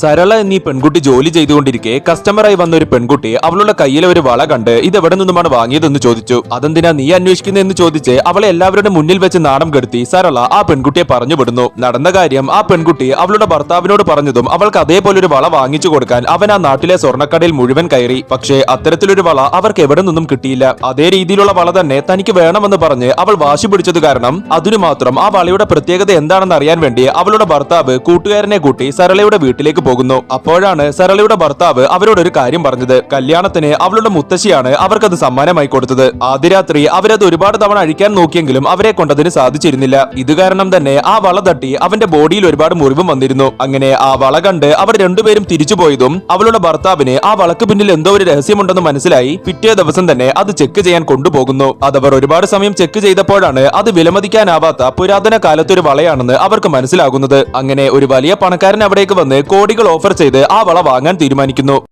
സരള എന്നീ പെൺകുട്ടി ജോലി ചെയ്തുകൊണ്ടിരിക്കെ കസ്റ്റമറായി വന്ന ഒരു പെൺകുട്ടി അവളുടെ കയ്യിലെ ഒരു വള കണ്ട് ഇത് എവിടെ നിന്നുമാണ് വാങ്ങിയതെന്ന് ചോദിച്ചു. അതെന്തിനാ നീ അന്വേഷിക്കുന്നതെന്ന് ചോദിച്ച് അവളെ എല്ലാവരുടെ മുന്നിൽ വെച്ച് നാണം കെടുത്തി സരള ആ പെൺകുട്ടിയെ പറഞ്ഞു വിടുന്നു. നടന്ന കാര്യം ആ പെൺകുട്ടി അവളുടെ ഭർത്താവിനോട് പറഞ്ഞതും അവൾക്ക് അതേപോലെ ഒരു വള വാങ്ങിച്ചു കൊടുക്കാൻ അവൻ ആ നാട്ടിലെ സ്വർണക്കടയിൽ മുഴുവൻ കയറി. പക്ഷേ അത്തരത്തിലൊരു വള അവർക്ക് എവിടെ നിന്നും കിട്ടിയില്ല. അതേ രീതിയിലുള്ള വള തന്നെ തനിക്ക് വേണമെന്ന് പറഞ്ഞ് അവൾ വാശി പിടിച്ചത് കാരണം അതിനു മാത്രം ആ വളയുടെ പ്രത്യേകത എന്താണെന്ന് അറിയാൻ വേണ്ടി അവളുടെ ഭർത്താവ് കൂട്ടുകാരനെ കൂട്ടി സരളയുടെ വീട്ടിലേക്ക് പോകുന്നു. അപ്പോഴാണ് സരളയുടെ ഭർത്താവ് അവരോട് ഒരു കാര്യം പറഞ്ഞത്. കല്യാണത്തിന് അവളുടെ മുത്തശ്ശിയാണ് അവർക്കത് സമ്മാനമായി കൊടുത്തത്. ആദ്യ രാത്രി അവരത് ഒരുപാട് തവണ അഴിക്കാൻ നോക്കിയെങ്കിലും അവരെ കൊണ്ടതിന് സാധിച്ചിരുന്നില്ല. ഇത് കാരണം തന്നെ ആ വള തട്ടി അവന്റെ ബോഡിയിൽ ഒരുപാട് മുറിവും വന്നിരുന്നു. അങ്ങനെ ആ വള കണ്ട് അവർ രണ്ടുപേരും തിരിച്ചു പോയതും അവളുടെ ഭർത്താവിന് ആ വളക്ക് പിന്നിൽ എന്തോ ഒരു രഹസ്യമുണ്ടെന്ന് മനസ്സിലായി. പിറ്റേ ദിവസം തന്നെ അത് ചെക്ക് ചെയ്യാൻ കൊണ്ടുപോകുന്നു. അതവർ ഒരുപാട് സമയം ചെക്ക് ചെയ്തപ്പോഴാണ് അത് വിലമതിക്കാനാവാത്ത പുരാതന കാലത്തൊരു വളയാണെന്ന് അവർക്ക് മനസ്സിലാകുന്നത്. അങ്ങനെ ഒരു വലിയ പണക്കാരൻ അവിടേക്ക് വന്ന് കോടികൾ ഓഫർ ചെയ്ത് ആ വള വാങ്ങാൻ തീരുമാനിക്കുന്നു.